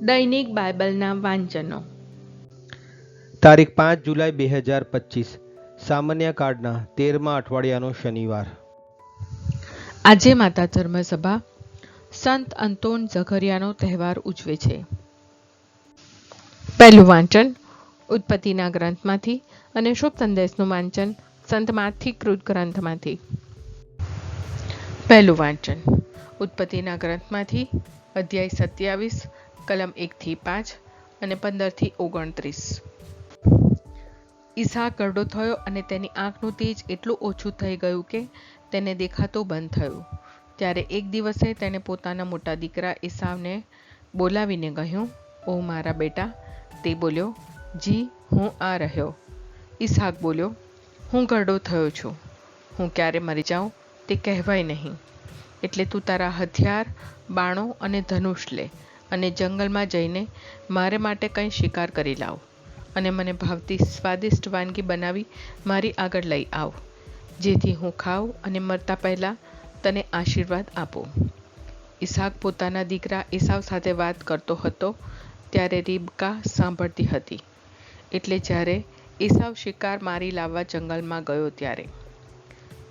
દૈનિક બાઇબલના વાંચનો. તારીખ પાંચ જુલાઈ બે હજાર પચીસ સામાન્ય કાર્ડના તેરમા અઠવાડિયાનો શનિવાર. આજે માતા ધર્મસભા સંત અંતોન ઝઘરિયાનો તહેવાર ઉજવે છે. પહેલું વાંચન ઉત્પત્તિના ગ્રંથમાંથી અને શુભ સંદેશનું વાંચન સંત માથી કૃત ગ્રંથમાંથી. પહેલું વાંચન ઉત્પત્તિના ગ્રંથમાંથી અધ્યાય સત્યાવીસ કલમ એકથી પાંચ અને પંદરથી ઓગણત્રીસ. ઈસા કરડો થયો અને તેની આંખનું તેજ એટલું ઓછું થઈ ગયું કે તેને દેખાતું બંધ થયું. ત્યારે એક દિવસે તેણે પોતાના મોટા દીકરા ઈસાવને બોલાવીને કહ્યું, ઓ મારા બેટા, તે બોલ્યો, જી, હું આ રહ્યો. ઈસાક બોલ્યો, હું ગરડો થયો છું. હું ક્યારે મરી જાઉં તે કહેવાય નહીં. એટલે તું તારા હથિયાર, બાણો અને ધનુષ લે. અને જંગલમાં જઈને મારે માટે કંઈ શિકાર કરી લાવ. અને મને ભાવતી સ્વાદિષ્ટ વાનગી બનાવી મારી આગળ લઈ આવ, જેથી હું ખાઉં અને મરતા પહેલાં તને આશીર્વાદ આપું. ઈસાક પોતાના દીકરા ઈસાવ સાથે વાત કરતો હતો ત્યારે રીબકા સાંભળતી હતી. એટલે જ્યારે ઈસાવ શિકાર મારી લાવવા જંગલમાં ગયો ત્યારે.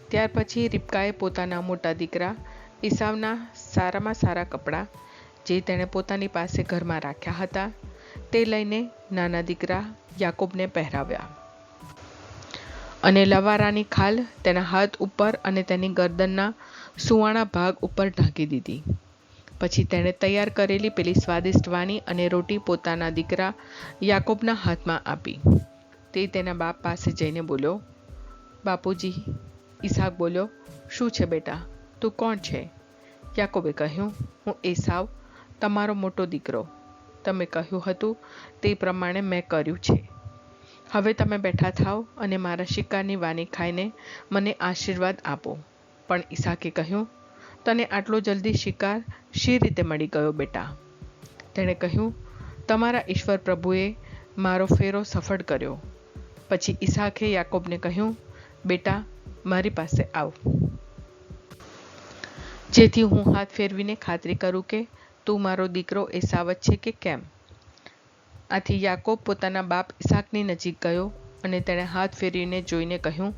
ત્યાર પછી રીબકાએ પોતાના મોટા દીકરા ઈસાવના સારામાં સારા કપડાં જે તેણે પોતાની પાસે ઘરમાં રાખ્યા હતા, તે લઈને નાના દીકરા યાકુબને પહેરાવ્યા. અને લવારાની ખાલ તેના હાથ ઉપર અને તેની ગરદનના સુવાણા ભાગ ઉપર ઢાંકી દીધી. પછી તેણે તૈયાર કરેલી પેલી સ્વાદિષ્ટ વાની અને રોટી પોતાના દીકરા યાકુબના હાથમાં આપી. તે તેના બાપ પાસે જઈને બોલ્યો, બાપુજી, ઈસાક બોલ્યો, શું છે બેટા? તું કોણ છે? યાકુબે કહ્યું, હું એસાવ તમારો મોટો દીકરો. તમે કહ્યું હતું તે પ્રમાણે મેં કર્યું છે. હવે તમે બેઠા થાઓ અને મારા શિકારની વાની ખાઈને મને આશીર્વાદ આપો. પણ ઈસાકે કહ્યું, તને આટલો જલ્દી શિકાર શી રીતે મળી ગયો બેટા? તેણે કહ્યું, તમારા ઈશ્વર પ્રભુએ મારો ફેરો સફળ કર્યો. પછી ઈસાખે યાકોબને કહ્યું, બેટા, મારી પાસે આવ. જેથી હું હાથ ફેરવીને ખાતરી કરું કે તું મારો દીકરો એસાવત છે કે કેમ? આથી યાકોબ પોતાના બાપ ઇસાકની નજીક ગયો અને તેણે હાથ ફેરવીને જોઈને કહ્યું,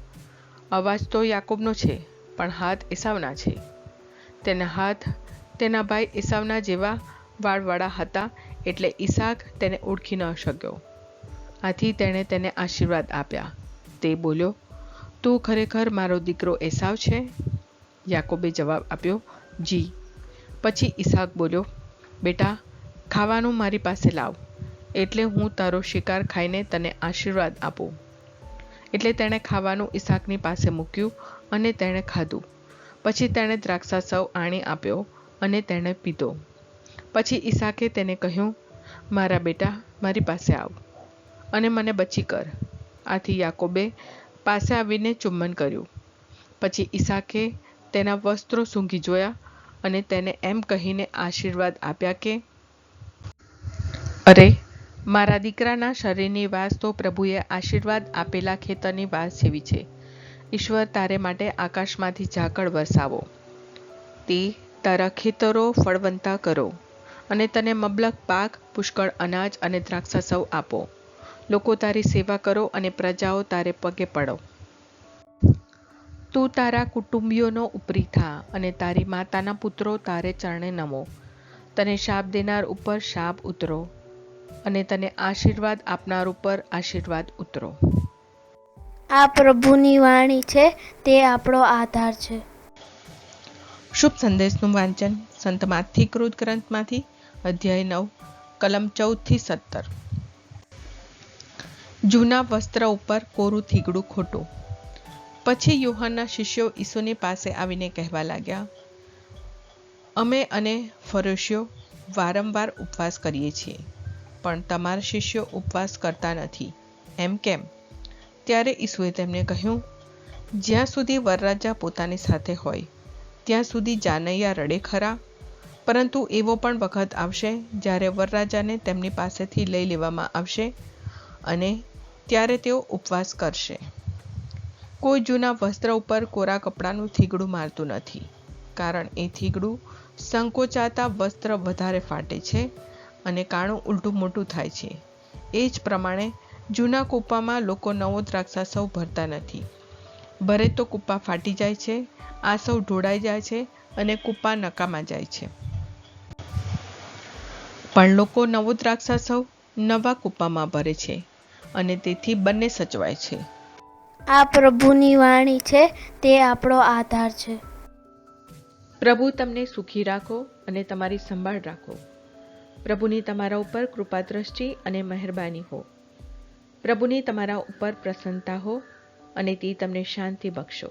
અવાજ તો યાકોબનો છે, પણ હાથ એસાવના છે. તેના હાથ તેના ભાઈ ઇસાવના જેવા વાળવાળા હતા એટલે ઈસાક તેને ઓળખી ન શક્યો. આથી તેણે તેને આશીર્વાદ આપ્યા. તે બોલ્યો, તું ખરેખર મારો દીકરો એસાવ છે? યાકોબે જવાબ આપ્યો, જી. પછી ઈસાક બોલ્યો, બેટા, ખાવાનું મારી પાસે લાવ, એટલે હું તારો શિકાર ખાઈને તને આશીર્વાદ આપું. એટલે તેણે ખાવાનું ઈસાકની પાસે મૂક્યું અને તેણે ખાધું. પછી તેણે દ્રાક્ષા સૌ આણી આપ્યો અને તેણે પીધો. પછી ઈસાકે તેને કહ્યું, મારા બેટા, મારી પાસે આવ અને મને બચી કર. આથી યાકોબે પાસે આવીને ચુંબન કર્યું. પછી ઈસાકે તેના વસ્ત્રો સૂંઘી જોયા અને તેને એમ કહીને આશીર્વાદ આપ્યા કે, અરે, મારા દીકરાના શરીરની વાસ તો પ્રભુએ આશીર્વાદ આપેલા ખેતરની વાસ જેવી છે. ઈશ્વર તારે માટે આકાશમાંથી ઝાકળ વરસાવો. તે તારા ખેતરો ફળવંતા કરો અને તને મબલક પાક, પુષ્કળ, અનાજ અને દ્રાક્ષા સૌ આપો. લોકો તારી સેવા કરો અને પ્રજાઓ તારે પગે પડો. તું તારા કુટુંબીઓનો ઉપરી થા અને તારી માતાના પુત્રો તારે ચરણે નમો. તને શાપ દેનાર ઉપર શાપ ઉતરો અને તને આશીર્વાદ આપનાર ઉપર આશીર્વાદ ઉતરો. આ પ્રભુની વાણી છે તે આપણો આધાર છે. શુભ સંદેશનું વાંચન સંત માથી કૃત ગ્રંથમાંથી અધ્યાય નવ કલમ ચૌદથી સત્તર. જૂના વસ્ત્ર ઉપર કોરું થીગડું ખોટું. પછી યુહાનના શિષ્યો ઈસુની પાસે આવીને કહેવા લાગ્યા, અમે અને ફરોશીઓ વારંવાર ઉપવાસ કરીએ છીએ, પણ તમારા શિષ્યો ઉપવાસ કરતા નથી. એમ કેમ? ત્યારે ઈસુએ તેમને કહ્યું, જ્યાં સુધી વરરાજા પોતાની સાથે હોય, ત્યાં સુધી જાનૈયા રડે ખરા, પરંતુ એવો પણ વખત આવશે જ્યારે વરરાજાને તેમની પાસેથી લઈ લેવામાં આવશે અને ત્યારે તેઓ ઉપવાસ કરશે. કોઈ જૂના વસ્ત્ર ઉપર કોરા કપડાનું થીગડું મારતું નથી. કારણ એ થીગડું સંકોચાતા વસ્ત્ર વધારે ફાટે છે અને કાણું ઉલટું મોટું થાય છે. એ જ પ્રમાણે જૂના કૂપામાં લોકો નવો દ્રાક્ષાસવ ભરતા નથી. ભરે તો કૂપા ફાટી જાય છે, આ સૌ ઢોળાઈ જાય છે અને કૂપા નકામા જાય છે. પણ લોકો નવો દ્રાક્ષાસવ નવા કૂપામાં ભરે છે અને તેથી બંને સચવાય છે. આ પ્રભુની વાણી છે, તે આપણો આધાર છે. પ્રભુ તમને સુખી રાખો અને તમારી સંભાળ રાખો. પ્રભુની તમારા ઉપર કૃપા દ્રષ્ટિ અને મહેરબાની હો. પ્રભુની તમારા ઉપર પ્રસન્નતા હો અને તે તમને શાંતિ બક્ષો.